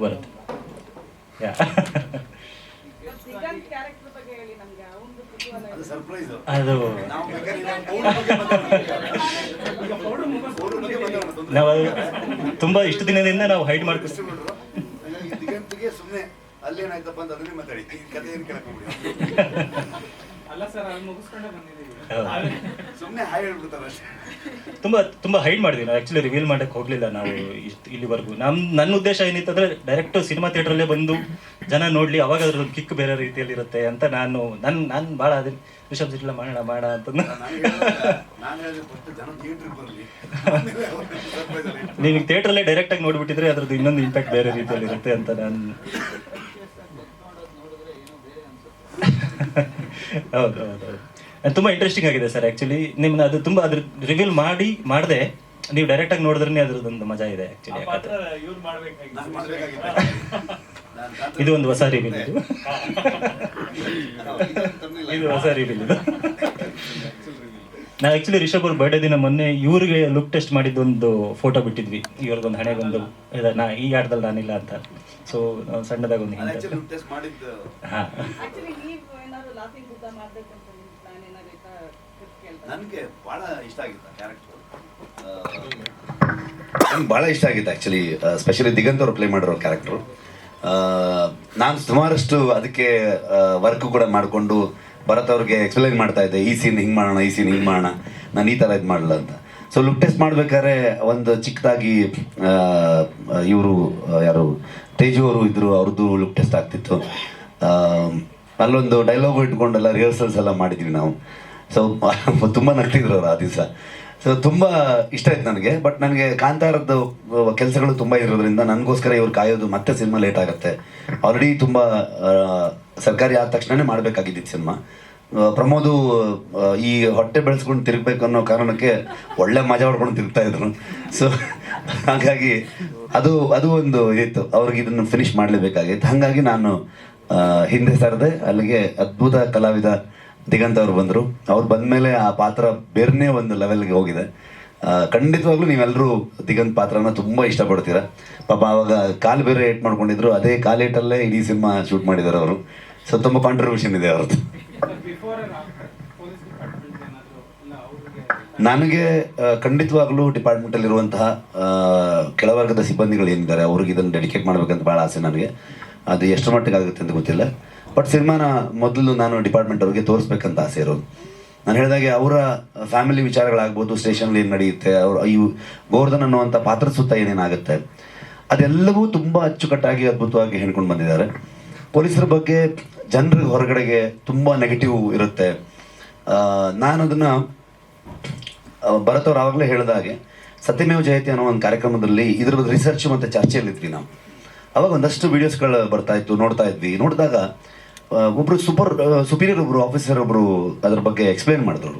ಬರುತ್ತೆ. ಅದು. ನಾವು ತುಂಬಾ ಇಷ್ಟು ದಿನದಿಂದ ನಾವು ಹೈಡ್ ದಿಗಂತ್ಗೆ ಸುಮ್ಮನೆ ಅಲ್ಲೇನಾಯ್ತಪ್ಪ ಅಂತ ಅದನ್ನೇ ಮಾತಾಡಿ. ಕಥೆ ಏನು ಕೇಳಕ್ಕೋಗ್ಬಿಡಿ ಅಲ್ಲ ಸರ್ ಅಲ್ಲಿ ಮುಗಿಸ್ಕೊಂಡೆ ಬಂದಿದ್ದೀವಿ. ಸುಮ್ಮನೆ ಹಾಯ್ ಹೇಳ್ಬಿಡ್ತಾರೆ ಅಷ್ಟೇ. ತುಂಬ ತುಂಬ ಹೈಡ್ ಮಾಡಿದ್ವಿ ನಾವು. ಆ್ಯಕ್ಚುಲಿ ರಿವೀಲ್ ಮಾಡಕ್ಕೆ ಹೋಗಲಿಲ್ಲ ನಾವು ಇಷ್ಟು ಇಲ್ಲಿವರೆಗೂ. ನಮ್ಮ ನನ್ನ ಉದ್ದೇಶ ಏನಿತ್ತಂದ್ರೆ ಡೈರೆಕ್ಟ್ ಸಿನಿಮಾ ಥಿಯೇಟ್ರಲ್ಲೇ ಬಂದು ಜನ ನೋಡಲಿ ಅವಾಗ ಅದ್ರ ಕಿಕ್ ಬೇರೆ ರೀತಿಯಲ್ಲಿ ಇರುತ್ತೆ ಅಂತ ನಾನು ನನ್ನ ನಾನು ಭಾಳ ಅದನ್ನ ರಿಷಬ್ ಸಿಟ್ಲ ಮಾಡೋಣ ಮಾಡ ಅಂತ ನಾನು ಹೇಳಿದೆ ನಾನು ಡೈರೆಕ್ಟ್ ಫಸ್ಟ್ ಜನ ಥಿಯೇಟ್ರಿಗೆ ಬರಲಿ. ಸರ್ಪ್ರೈಸ್ ಅಲ್ಲಿ ನೀವು ಥಿಯೇಟ್ರಲ್ಲೇ ಡೈರೆಕ್ಟಾಗಿ ನೋಡ್ಬಿಟ್ಟಿದ್ರೆ ಅದ್ರದ್ದು ಇನ್ನೊಂದು ಇಂಪ್ಯಾಕ್ಟ್ ಬೇರೆ ರೀತಿಯಲ್ಲಿ ಇರುತ್ತೆ ಅಂತ ನಾನು ಹೌದು ಹೌದು ತುಂಬ ಇಂಟ್ರೆಸ್ಟಿಂಗ್ ಆಗಿದೆ ಸರ್ ಆ್ಯಕ್ಚುಲಿ ನಿಮ್ಮನ್ನ ಅದು ತುಂಬ ಅದ್ರ ರಿವೀಲ್ ಮಾಡಿ ಮಾಡದೆ. ನೀವು ಡೈರೆಕ್ಟಾಗಿ ನೋಡಿದ್ರೆ ಅದ್ರದ್ದೊಂದು ಮಜಾ ಇದೆ ಕಾಂತಾರ- ಇದು ಒಂದು ಹೊಸ ರಿವೀಲ್ ಇದು. ಇದು ಹೊಸ ರಿವೀಲ್ ಇದು. ನಾವು ಆಕ್ಚುಲಿ ರಿಷಬ್ ಅವ್ರ ಬರ್ಡೇ ದಿನ ಮೊನ್ನೆ ಇವ್ರಿಗೆ ಲುಕ್ ಟೆಸ್ಟ್ ಮಾಡಿದ್ದೊಂದು ಫೋಟೋ ಬಿಟ್ಟಿದ್ವಿ. ಇವ್ರಿಗೊಂದು ಹಣೆಗೊಂದು ನಾ ಈ ಆಟದಲ್ಲಿ ನಾನಿಲ್ಲ ಅಂತ. ಸೊ ಸಣ್ಣದಾಗ ಒಂದು ಹಾಂ. ನನಗೆ ಭಾಳ ಇಷ್ಟ ಆಗಿತ್ತು ಕ್ಯಾರೆಕ್ಟರ್ ನಂಗೆ ಭಾಳ ಇಷ್ಟ ಆಗಿತ್ತು ಆ್ಯಕ್ಚುಲಿ ಸ್ಪೆಷಲಿ ದಿಗಂತ್ ಅವರು ಪ್ಲೇ ಮಾಡಿರೋ ಕ್ಯಾರೆಕ್ಟ್ರು ನಾನು ಸುಮಾರಷ್ಟು ಅದಕ್ಕೆ ವರ್ಕ್ ಕೂಡ ಮಾಡಿಕೊಂಡು ಭರತ್ ಅವ್ರಿಗೆ ಎಕ್ಸ್ಪ್ಲೈನ್ ಮಾಡ್ತಾ ಇದ್ದೆ ಈ ಸೀನ್ ಹಿಂಗೆ ಮಾಡೋಣ ಈ ಸೀನ್ ಹಿಂಗೆ ಮಾಡೋಣ. ನಾನು ಈ ಥರ ಇದು ಮಾಡಲ್ಲ ಅಂತ. ಸೊ ಲುಕ್ ಟೆಸ್ಟ್ ಮಾಡ್ಬೇಕಾದ್ರೆ ಒಂದು ಚಿಕ್ಕದಾಗಿ ಇವರು ಯಾರು, ತೇಜು ಅವರು ಇದ್ರು, ಅವ್ರದ್ದು ಲುಕ್ ಟೆಸ್ಟ್ ಆಗ್ತಿತ್ತು. ಅಲ್ಲೊಂದು ಡೈಲಾಗ್ ಇಟ್ಕೊಂಡೆಲ್ಲ ರಿಹರ್ಸಲ್ಸ್ ಎಲ್ಲ ಮಾಡಿದ್ವಿ ನಾವು. ಸೊ ತುಂಬ ನಗ್ತಿದ್ರು ಅವರು ಆ ದಿವಸ. ಸೊ ತುಂಬ ಇಷ್ಟ ಆಯ್ತು ನನಗೆ ಬಟ್ ನನಗೆ ಕಾಂತಾರದ್ದು ಕೆಲಸಗಳು ತುಂಬ ಇರೋದ್ರಿಂದ ನನಗೋಸ್ಕರ ಇವ್ರು ಕಾಯೋದು ಮತ್ತೆ ಸಿನಿಮಾ ಲೇಟ್ ಆಗುತ್ತೆ. ಆಲ್ರೆಡಿ ತುಂಬ ಸರ್ಕಾರಿ ಆದ ತಕ್ಷಣನೇ ಮಾಡಬೇಕಾಗಿದ್ದಿತ್ತು ಸಿನಿಮಾ. ಪ್ರಮೋದು ಈ ಹೊಟ್ಟೆ ಬೆಳೆಸ್ಕೊಂಡು ತಿರುಗಬೇಕು ಅನ್ನೋ ಕಾರಣಕ್ಕೆ ಒಳ್ಳೆ ಮಜಾ ಹೊಡ್ಕೊಂಡು ತಿರುಗ್ತಾ ಇದ್ರು. ಸೊ ಹಾಗಾಗಿ ಅದು ಅದು ಒಂದು ಇತ್ತು. ಅವ್ರಿಗೆ ಇದನ್ನು ಫಿನಿಶ್ ಮಾಡಲೇಬೇಕಾಗಿತ್ತು. ಹಾಗಾಗಿ ನಾನು ಹಿಂದೆ ಸರದೆ, ಅಲ್ಲಿಗೆ ಅದ್ಭುತ ಕಲಾವಿದ ದಿಗಂತ ಅವರು ಬಂದರು. ಅವ್ರು ಬಂದಮೇಲೆ ಆ ಪಾತ್ರ ಬೇರೆನೇ ಒಂದು ಲೆವೆಲ್ಗೆ ಹೋಗಿದೆ. ಖಂಡಿತವಾಗ್ಲೂ ನೀವೆಲ್ಲರೂ ದಿಗಂತ್ ಪಾತ್ರನ ತುಂಬ ಇಷ್ಟಪಡ್ತೀರ. ಪಾಪ ಅವಾಗ ಕಾಲು ಬೇರೆ ಏಟ್ ಮಾಡ್ಕೊಂಡಿದ್ರು. ಅದೇ ಕಾಲೇಟಲ್ಲೇ ಇಡೀ ಸಿನಿಮಾ ಶೂಟ್ ಮಾಡಿದ್ದಾರೆ ಅವರು. ಸೊ ತುಂಬ ಕಾಂಟ್ರಿಬ್ಯೂಷನ್ ಇದೆ ಅವ್ರದ್ದು. ನನಗೆ ಖಂಡಿತವಾಗ್ಲೂ ಡಿಪಾರ್ಟ್ಮೆಂಟಲ್ಲಿರುವಂತಹ ಕೆಳವರ್ಗದ ಸಿಬ್ಬಂದಿಗಳು ಏನಿದ್ದಾರೆ, ಅವ್ರಿಗೆ ಇದನ್ನು ಡೆಡಿಕೇಟ್ ಮಾಡಬೇಕಂತ ಭಾಳ ಆಸೆ ನನಗೆ. ಅದು ಎಷ್ಟು ಮಟ್ಟಿಗೆ ಆಗುತ್ತೆ ಅಂತ ಗೊತ್ತಿಲ್ಲ. ಬಟ್ ಸಿನಿಮಾನ ಮೊದಲು ನಾನು ಡಿಪಾರ್ಟ್ಮೆಂಟ್ ಅವ್ರಿಗೆ ತೋರಿಸ್ಬೇಕಂತ ಆಸೆ ಇರೋದು. ನಾನು ಹೇಳಿದಾಗೆ ಅವರ ಫ್ಯಾಮಿಲಿ ವಿಚಾರಗಳಾಗ್ಬೋದು ಸ್ಟೇಷನ್ ಏನು ನಡೆಯುತ್ತೆ, ಅವ್ರ ಇವು ಗೋರ್ಧನ್ ಅನ್ನುವಂಥ ಪಾತ್ರ ಸುತ್ತ ಏನೇನಾಗುತ್ತೆ, ಅದೆಲ್ಲವೂ ತುಂಬ ಅಚ್ಚುಕಟ್ಟಾಗಿ ಅದ್ಭುತವಾಗಿ ಹೇಳ್ಕೊಂಡು ಬಂದಿದ್ದಾರೆ. ಪೊಲೀಸರ ಬಗ್ಗೆ ಜನರಿಗೆ ಹೊರಗಡೆಗೆ ತುಂಬ ನೆಗೆಟಿವ್ ಇರುತ್ತೆ. ನಾನು ಅದನ್ನು ಭರತ್ ಆವಾಗಲೇ ಹೇಳಿದ ಹಾಗೆ, ಸತ್ಯಮೇವ ಜಯತಿ ಅನ್ನೋ ಒಂದು ಕಾರ್ಯಕ್ರಮದಲ್ಲಿ ಇದ್ರ ಬಗ್ಗೆ ರಿಸರ್ಚ್ ಮತ್ತು ಚರ್ಚೆಯಲ್ಲಿದ್ವಿ ನಾವು. ಅವಾಗ ಒಂದಷ್ಟು ವಿಡಿಯೋಸ್ಗಳು ಬರ್ತಾ ಇತ್ತು, ನೋಡ್ತಾ ಇದ್ವಿ. ನೋಡಿದಾಗ ಒಬ್ರು ಸೂಪರ್ ಸುಪೀರಿಯರ್ ಒಬ್ರು ಆಫೀಸರ್ ಒಬ್ರು ಅದ್ರ ಬಗ್ಗೆ ಎಕ್ಸ್ಪ್ಲೇನ್ ಮಾಡಿದ್ರು.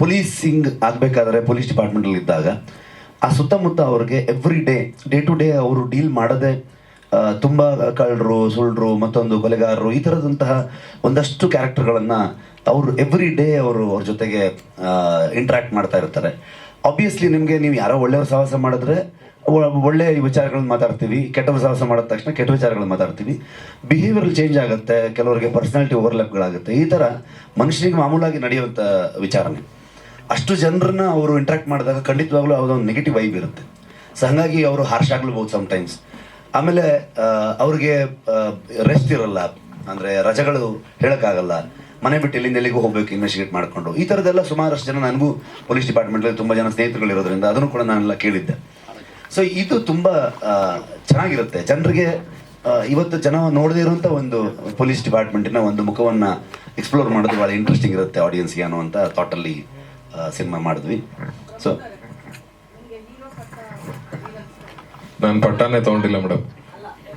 ಪೊಲೀಸಿಂಗ್ ಆಗಬೇಕಾದ್ರೆ ಪೊಲೀಸ್ ಡಿಪಾರ್ಟ್ಮೆಂಟಲ್ಲಿ ಇದ್ದಾಗ ಆ ಸುತ್ತಮುತ್ತ ಅವ್ರಿಗೆ every day day to day ಅವರು ಡೀಲ್ ಮಾಡದೆ ತುಂಬ ಕಳ್ಳರು ಸುಳ್ಳರು ಮತ್ತೊಂದು ಕೊಲೆಗಾರರು, ಈ ಥರದಂತಹ ಒಂದಷ್ಟು ಕ್ಯಾರೆಕ್ಟರ್ಗಳನ್ನು ಅವರು ಎವ್ರಿ ಡೇ ಅವರು ಅವ್ರ ಜೊತೆಗೆ ಇಂಟ್ರ್ಯಾಕ್ಟ್ ಮಾಡ್ತಾ ಇರ್ತಾರೆ. ಆಬ್ವಿಯಸ್ಲಿ ನಿಮಗೆ ನೀವು ಯಾರೋ ಒಳ್ಳೆಯವ್ರ ಸಾಹಸ ಮಾಡಿದ್ರೆ ಒಳ್ಳೆಯ ಒಳ್ಳೆ ವಿಚಾರಗಳನ್ನ ಮಾತಾಡ್ತೀವಿ, ಕೆಟ್ಟವ್ರ ಸಾಹಸ ಮಾಡಿದ ತಕ್ಷಣ ಕೆಟ್ಟ ವಿಚಾರಗಳನ್ನ ಮಾತಾಡ್ತೀವಿ. ಬಿಹೇವಿಯರ್ ಚೇಂಜ್ ಆಗುತ್ತೆ, ಕೆಲವರಿಗೆ ಪರ್ಸನಾಲಿಟಿ ಓವರ್ಲ್ಯಾಪ್ಗಳಾಗುತ್ತೆ ಈ ಥರ ಮನುಷ್ಯನಿಗೆ ಮಾಮೂಲಾಗಿ ನಡೆಯುವಂಥ ವಿಚಾರನೆ. ಅಷ್ಟು ಜನರನ್ನ ಅವರು ಇಂಟ್ರಾಕ್ಟ್ ಮಾಡಿದಾಗ ಖಂಡಿತವಾಗ್ಲೂ ಅವ್ರದ್ದು ನೆಗೆಟಿವ್ ವೈಬ್ ಇರುತ್ತೆ. ಸೊ ಹಾಗಾಗಿ ಅವರು ಹಾರ್ಶ್ ಆಗ್ಲೂಬಹುದು ಸಮ್ಟೈಮ್ಸ್ ಆಮೇಲೆ ಅವ್ರಿಗೆ ರೆಸ್ಟ್ ಇರಲ್ಲ. ಅಂದರೆ ರಜೆಗಳು ಹೇಳೋಕ್ಕಾಗಲ್ಲ. ಮನೆ ಬಿಟ್ಟು ಇಲ್ಲಿಂದ ಎಲ್ಲಿಗೂ ಹೋಗ್ಬೇಕು ಇನ್ವೆಸ್ಟಿಗೇಟ್ ಮಾಡಿಕೊಂಡು. ಈ ಥರದ್ದೆಲ್ಲ ಸುಮಾರಷ್ಟು ಜನ ನನಗೂ ಪೊಲೀಸ್ ಡಿಪಾರ್ಟ್ಮೆಂಟಲ್ಲಿ ತುಂಬ ಜನ ಸ್ನೇಹಿತರುಗಳು ಇರೋದ್ರಿಂದ ಅದನ್ನು ಕೂಡ ನಾನೆಲ್ಲ ಕೇಳಿದ್ದೆ. ಸೊ ಇದು ತುಂಬ ಚೆನ್ನಾಗಿರುತ್ತೆ. ಜನರಿಗೆ ಇವತ್ತು ಜನ ನೋಡದೇ ಇರುವಂಥ ಒಂದು ಪೊಲೀಸ್ ಡಿಪಾರ್ಟ್ಮೆಂಟಿನ ಒಂದು ಮುಖವನ್ನು ಎಕ್ಸ್ಪ್ಲೋರ್ ಮಾಡೋದು ಭಾಳ ಇಂಟ್ರೆಸ್ಟಿಂಗ್ ಇರುತ್ತೆ ಆಡಿಯನ್ಸ್ಗೆ ಅನ್ನುವಂಥ ಥಾಟಲ್ಲಿ ಸಿನಿಮಾ ಮಾಡಿದ್ವಿ. ಸೊ ನಾನು ಪಟ್ಟಾನೇ ತಗೊಂಡಿಲ್ಲ ಮೇಡಮ್